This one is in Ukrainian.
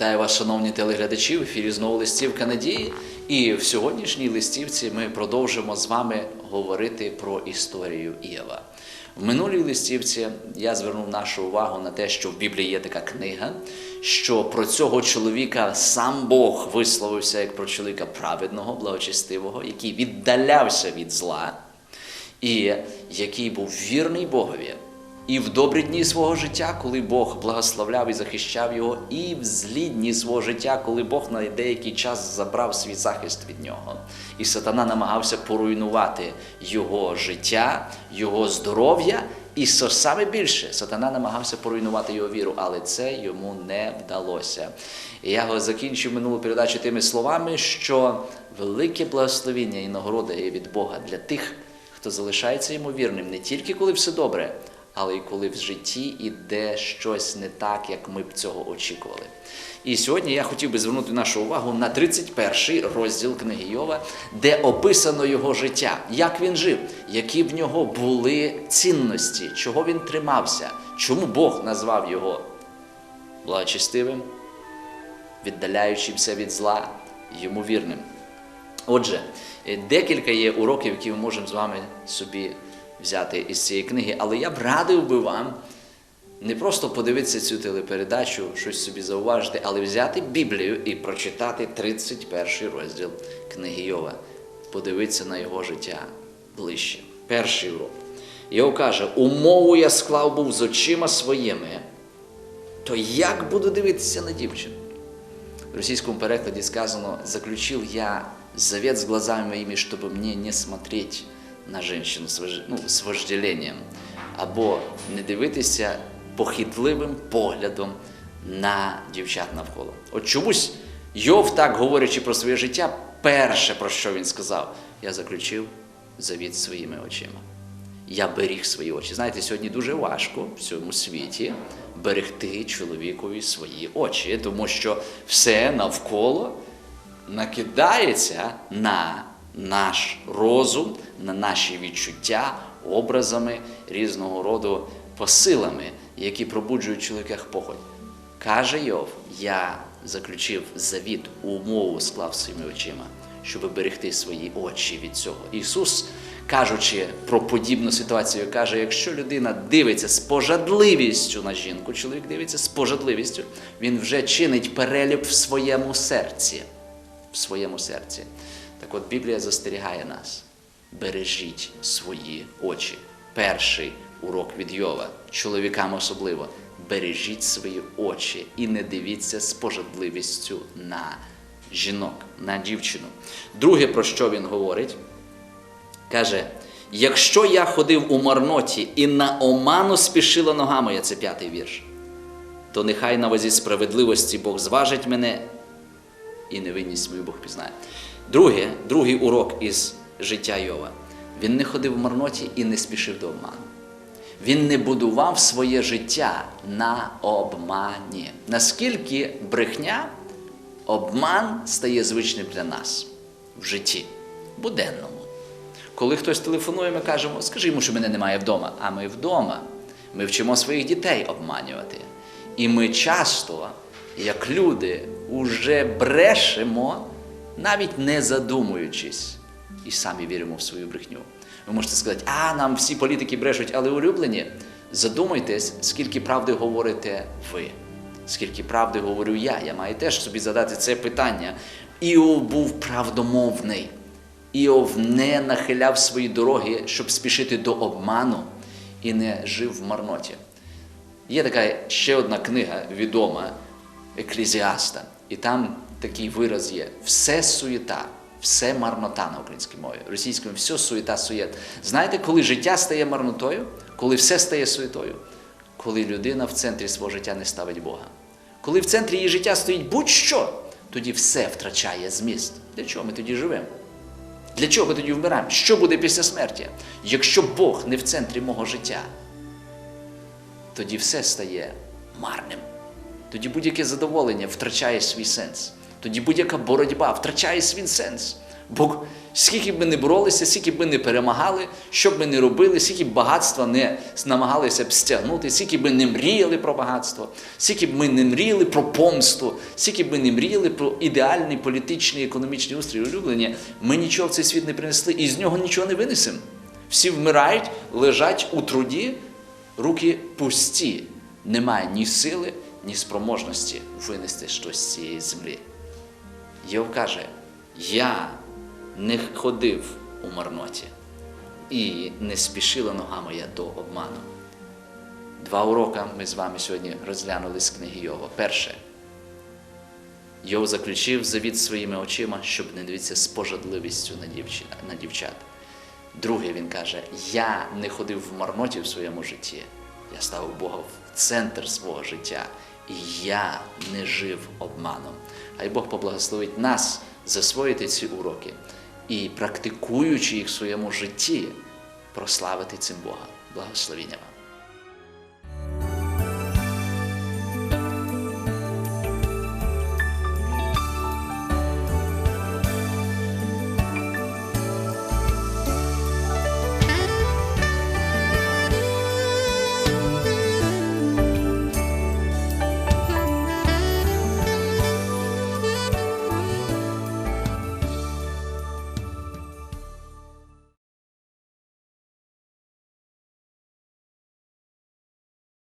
Вітаю вас, шановні телеглядачі, в ефірі знову листівка надії. І в сьогоднішній листівці ми продовжимо з вами говорити про історію Іова. В минулій листівці я звернув нашу увагу на те, що в Біблії є така книга, що про цього чоловіка сам Бог висловився як про чоловіка праведного, благочестивого, який віддалявся від зла і який був вірний Богові. І в добрі дні свого життя, коли Бог благословляв і захищав його, і в злі дні свого життя, коли Бог на деякий час забрав свій захист від нього. І сатана намагався поруйнувати його життя, його здоров'я, і саме більше, сатана намагався поруйнувати його віру, але це йому не вдалося. І я його закінчив минулу передачу тими словами, що велике благословіння і нагорода є від Бога для тих, хто залишається йому вірним не тільки коли все добре але й коли в житті іде щось не так, як ми б цього очікували. І сьогодні я хотів би звернути нашу увагу на 31 розділ книги Йова, де описано його життя, як він жив, які в нього були цінності, чого він тримався, чому Бог назвав його благочестивим, віддаляючимся від зла, йому вірним. Отже, декілька є уроків, які ми можемо з вами собі взяти із цієї книги, але я б радив би вам не просто подивитися цю телепередачу, щось собі зауважити, але взяти Біблію і прочитати 31 розділ книги Йова, подивитися на його життя ближче. Перший урок. Йов каже: умову я склав був з очима своїми, то як буду дивитися на дівчину? В російському перекладі сказано, заключив я завет з глазами моїми, щоб мені не смотреть на вож- ну, з вожделенням, або не дивитися похитливим поглядом на дівчат навколо. От чомусь Йов, так говорячи про своє життя, перше, про що він сказав, я заключив завіт своїми очима. Я беріг свої очі. Знаєте, сьогодні дуже важко в цьому світі берегти чоловікові свої очі, тому що все навколо накидається на наш розум, на наші відчуття, образами різного роду посилами, які пробуджують в чоловіках похоть. Каже Йов, я заключив завіт, умову склав своїми очима, щоб берегти свої очі від цього. Ісус, кажучи про подібну ситуацію, каже: якщо людина дивиться з пожадливістю на жінку, чоловік дивиться з пожадливістю, він вже чинить переліп в своєму серці. В своєму серці. Так от Біблія застерігає нас. Бережіть свої очі. Перший урок від Йова, чоловікам особливо, бережіть свої очі і не дивіться з пожадливістю на жінок, на дівчину. Друге, про що він говорить, каже: якщо я ходив у марноті і на оману спішила нога моя, це п'ятий вірш, то нехай на вазі справедливості Бог зважить мене і невинність мою Бог пізнає. Друге, другий урок із життя Йова. Він не ходив в марноті і не спішив до обману. Він не будував своє життя на обмані. Наскільки брехня, обман стає звичним для нас в житті, буденному. Коли хтось телефонує, ми кажемо, скажи йому, що мене немає вдома. А ми вдома. Ми вчимо своїх дітей обманювати. І ми часто, як люди, уже брешемо, навіть не задумуючись, і самі віримо в свою брехню. Ви можете сказати, а нам всі політики брешуть, але улюблені. Задумайтесь, скільки правди говорите ви, скільки правди говорю я. Я маю теж собі задати це питання. Іов був правдомовний. Іов не нахиляв свої дороги, щоб спішити до обману і не жив в марноті. Є така ще одна книга відома Еклезіаста, і там такий вираз є: все суєта, все марнота на українській мові. Російською все суєта суєт. Знаєте, коли життя стає марнотою, коли все стає суєтою, коли людина в центрі свого життя не ставить Бога. Коли в центрі її життя стоїть будь-що, тоді все втрачає зміст. Для чого ми тоді живемо? Для чого тоді вмираємо? Що буде після смерті? Якщо Бог не в центрі мого життя, тоді все стає марним. Тоді будь-яке задоволення втрачає свій сенс. Тоді будь-яка боротьба втрачає свій сенс. Бо скільки б ми не боролися, скільки б ми не перемагали, що б ми не робили, скільки б багатства не намагалися б стягнути, скільки б ми не мріяли про багатство, скільки б ми не мріяли про помсту, скільки б ми не мріяли про ідеальний політичний економічний устрій улюблення, ми нічого в цей світ не принесли і з нього нічого не винесемо. Всі вмирають, лежать у труді, руки пусті. Немає ні сили, ні спроможності винести щось з цієї землі. Йов каже: Я не ходив у марноті і не спішила нога моя до обману. Два уроки ми з вами сьогодні розглянули з книги Йова. Перше. Йов заключив завіт своїми очима, щоб не дивитися з пожадливістю на, дівчи, на дівчат. Друге, він каже: Я не ходив в марноті в своєму житті. Я ставив Бога в центр свого життя. Я не жив обманом. Хай Бог поблагословить нас засвоїти ці уроки і, практикуючи їх в своєму житті, прославити цим Бога. Благословіння вам.